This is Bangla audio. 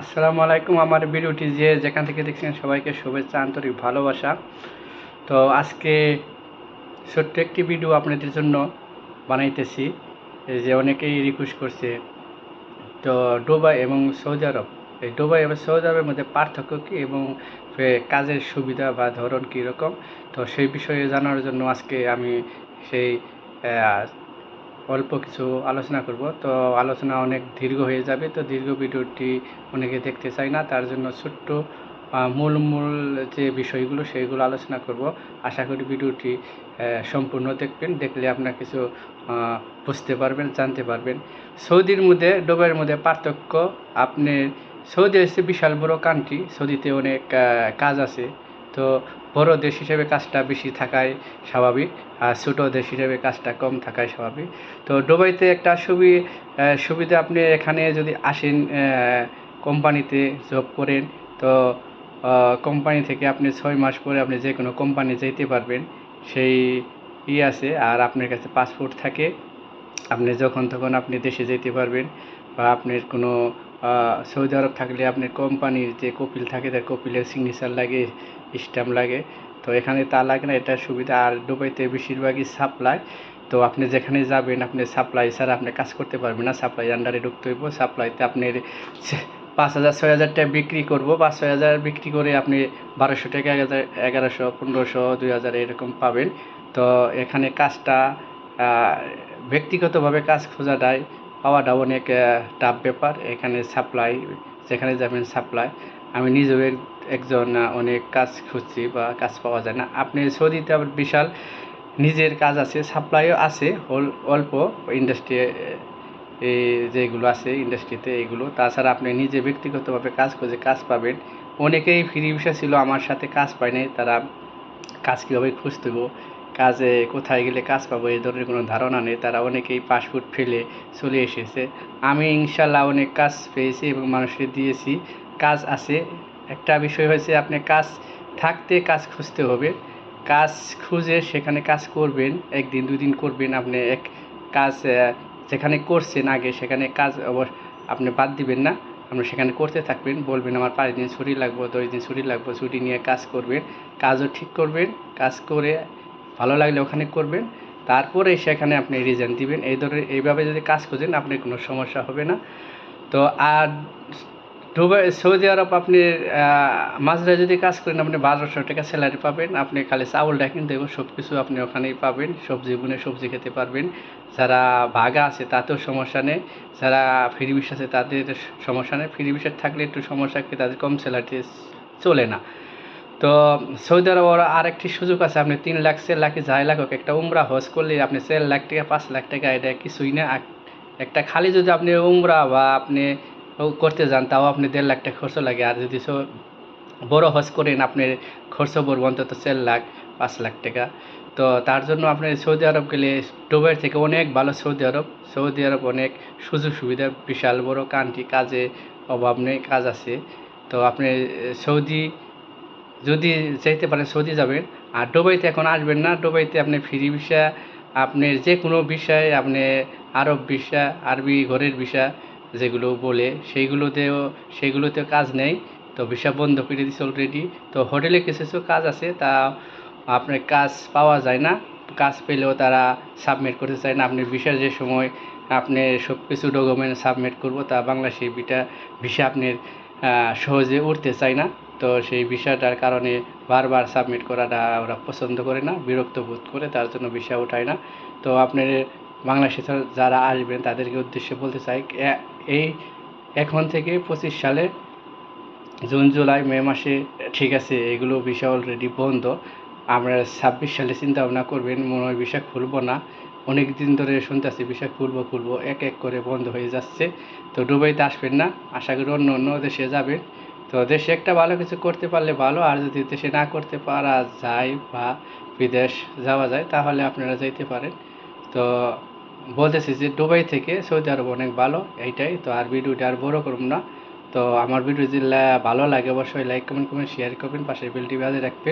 আসসালামু আলাইকুম, আমার ভিডিওটি যে যেখান থেকে দেখছেন সবাইকে শুভেচ্ছা, আন্তরিক ভালোবাসা। তো আজকে ছোট্ট একটি ভিডিও আপনাদের জন্য বানাইতেছি। যে অনেকেই রিকোয়েস্ট করছে, তো দুবাই এবং সৌদি আরব। এই দুবাই এবং সৌদি আরবের মধ্যে পার্থক্য কী এবং কাজের সুবিধা বা ধরন কীরকম? তো সেই বিষয়ে জানার জন্য আজকে আমি সেই অল্প কিছু আলোচনা করব। তো আলোচনা অনেক দীর্ঘ হয়ে যাবে, তো দীর্ঘ ভিডিওটি অনেকে দেখতে চায় না, তার জন্য ছোট্ট মূল মূল যে বিষয়গুলো সেইগুলো আলোচনা করব। আশা করি ভিডিওটি সম্পূর্ণ দেখবেন, দেখলে আপনার কিছু বুঝতে পারবেন, জানতে পারবেন। সৌদির মধ্যে দুবাইয়ের মধ্যে পার্থক্য, আপনি, সৌদি হচ্ছে বিশাল বড় কান্ট্রি সৌদিতে অনেক কাজ আছে। তো বড় দেশ হিসেবে কাজটা বেশি থাকাই স্বাভাবিক, আর ছোটো দেশ হিসেবে কাজটা কম থাকাই স্বাভাবিক। তো দুবাইতে একটা সুবি সুবিধা আপনি এখানে যদি আসেন কোম্পানিতে জব করেন, তো কোম্পানি থেকে আপনি ছয় মাস পরে আপনি যে কোনো কোম্পানি যেতে পারবেন, সেই ই আছে, আর আপনার কাছে পাসপোর্ট থাকে। আপনি যখন তখন আপনি দেশে যেতে পারবেন, বা আপনার কোনো সৌদি আরব থাকলে আপনার কোম্পানির যে কপিল থাকে, তার কপিলের সিগনেচার লাগে স্ট্যাম্প লাগে। তো এখানে তা লাগে না, এটা সুবিধা। আর দুবাইতে বেশিরভাগই সাপ্লাই। তো আপনি যেখানে যাবেন, আপনি সাপ্লাই ছাড়া আপনি কাজ করতে পারবেন না। সাপ্লাই আন্ডারে ঢুকতে হইব। সাপ্লাইতে আপনার ছে- পাঁচ হাজার, ছয় হাজার টাকা বিক্রি করব। পাঁচ ছয় হাজার বিক্রি করে আপনি বারোশো টাকা এক হাজার এগারোশো, পনেরোশো, দুই হাজার এরকম পাবেন। তো এখানে কাজটা ব্যক্তিগতভাবে কাজ খোঁজাটাই পাওয়াটা অনেক টাফ ব্যাপার। এখানে সাপ্লাই, যেখানে যাবেন সাপ্লাই। আমি নিজেও একজন অনেক কাজ খুঁজছি বা কাজ পাওয়া যায় না। আপনি সৌদিতে আবার বিশাল নিজের কাজ আছে, সাপ্লাইও আছে, অল- অল্প ইন্ডাস্ট্রি যেগুলো আছে ইন্ডাস্ট্রিতে এইগুলো তাছাড়া আপনি নিজে ব্যক্তিগতভাবে কাজ খুঁজে কাজ পাবেন। অনেকেই ফ্রি ভিসা ছিল, আমার সাথে কাজ পায় নাই, তারা কাজ কীভাবে খুঁজতে কাজে কোথায় গেলে কাজ পাবো এই ধরনের কোনো ধারণা নেই। তারা অনেকেই পাসপোর্ট ফেলে চলে এসেছে। আমি ইনশাল্লাহ অনেক কাজ পেয়েছি এবং মানুষকে দিয়েছি। কাজ আছে। একটা বিষয় হয়েছে আপনি কাজ থাকতে কাজ খুঁজতে হবে। কাজ খুঁজে সেখানে কাজ করবেন, একদিন, দুই দিন করবেন আপনি এক কাজ যেখানে করছেন আগে সেখানে কাজ আপনি বাদ দিবেন না। আপনি সেখানে করতে থাকবেন, বলবেন আমার পাঁচ দিন ছুটি লাগবে, দশ দিন ছুটি লাগবে, ছুটি নিয়ে কাজ করবেন। কাজও ঠিক করবেন। কাজ করে ভালো লাগলে ওখানে করবেন। তারপরে সেখানে আপনি রিজাইন দিবেন। এই ধরনের, এইভাবে যদি কাজ খোঁজেন, আপনার কোনো সমস্যা হবে না। তো আর দুবাই সৌদি আরব আপনি মাঝরায় যদি কাজ করেন, আপনি বারোশো টাকা স্যালারি পাবেন। আপনি খালি চাউলটা কিনতে হবে সব কিছু আপনি ওখানেই পাবেন। সবজি বুনে সবজি খেতে পারবেন। যারা ভাগা আছে, তাতেও সমস্যা নেই। যারা ফ্রি বিশ আছে, তাদের সমস্যা নেই। ফ্রি বিশের থাকলে একটু সমস্যা কি? তাদের কম স্যালারিতে চলে না। তো সৌদি আরব ওরা আরেকটি সুযোগ আছে, আপনি তিন লাখ, চার লাখে যাই লাখ একটা উমরা হজ করলে আপনি চার লাখ টাকা, পাঁচ লাখ টাকা এটা কিছুই না। একটা খালি যদি আপনি উমরা বা আপনি করতে যান, তাও আপনি দেড় লাখ টাকা খরচ লাগে। আর যদি বড় হজ করেন আপনার খরচ পড়বে অন্তত চার লাখ, পাঁচ লাখ টাকা। তো তার জন্য আপনি সৌদি আরব গেলে দুবাইয়ের থেকে অনেক ভালো সৌদি আরব। সৌদি আরব অনেক সুযোগ সুবিধা, বিশাল বড় কান্ট্রি কাজে অভাব নেই, কাজ আছে। তো আপনি সৌদি যদি চাইতে পারেন সৌদি যাবেন। আর দুবাইতে এখন আসবেন না। দুবাইতে আপনি ফ্রি ভিসা আপনার যে কোনো বিষয় আপনি আরব ভিসা, আরবি ঘরের ভিসা যেগুলো বলে সেইগুলোতেও সেইগুলোতেও কাজ নেই। তো ভিসা বন্ধ করে দিচ্ছে অলরেডি তো হোটেলে কিছু কিছু কাজ আছে, তা আপনার কাজ পাওয়া যায় না। কাজ পেলেও তারা সাবমিট করতে চায় না। আপনি ভিসা যে সময় আপনি সব কিছু ডকুমেন্ট সাবমিট করব, তা বাংলাদেশি ভিটা, ভিসা আপনার সহজে উঠতে চায় না। তো সেই বিষয়টার কারণে বারবার সাবমিট করাটা ওরা পছন্দ করে না, বিরক্ত বোধ করে, তার জন্য বিষয় ওঠায় না। তো আপনার বাংলাদেশে যারা আসবেন, তাদেরকে উদ্দেশ্যে বলতে চাই এই এখন থেকে পঁচিশ সালে জুন, জুলাই, মে মাসে ঠিক আছে, এগুলো বিষয় অলরেডি বন্ধ। আমরা ছাব্বিশ সালে চিন্তা ভাবনা করবেন, মনে হয় ভিসা খুলবো না। অনেক দিন ধরে শুনতেছি ভিসা খুলবো খুলবো, এক এক করে বন্ধ হয়ে যাচ্ছে। তো দুবাইতে আসবেন না, আশা করি অন্য অন্য দেশে যাবেন। তো দেশে একটা ভালো কিছু করতে পারলে ভালো, আর যদি দেশে না করতে পারা যায় বা বিদেশ যাওয়া যায়, তাহলে আপনারা যাইতে পারেন। তো বলতেছি যে দুবাই থেকে সৌদি আরব অনেক ভালো, এইটাই। তো আর ভিডিওটা আর বড় করব না। তো আমার ভিডিও যদি ভালো লাগে, অবশ্যই লাইক কমেন্ট কমেন্ট শেয়ার করবেন পাশে বেলটি বাজে রাখবেন।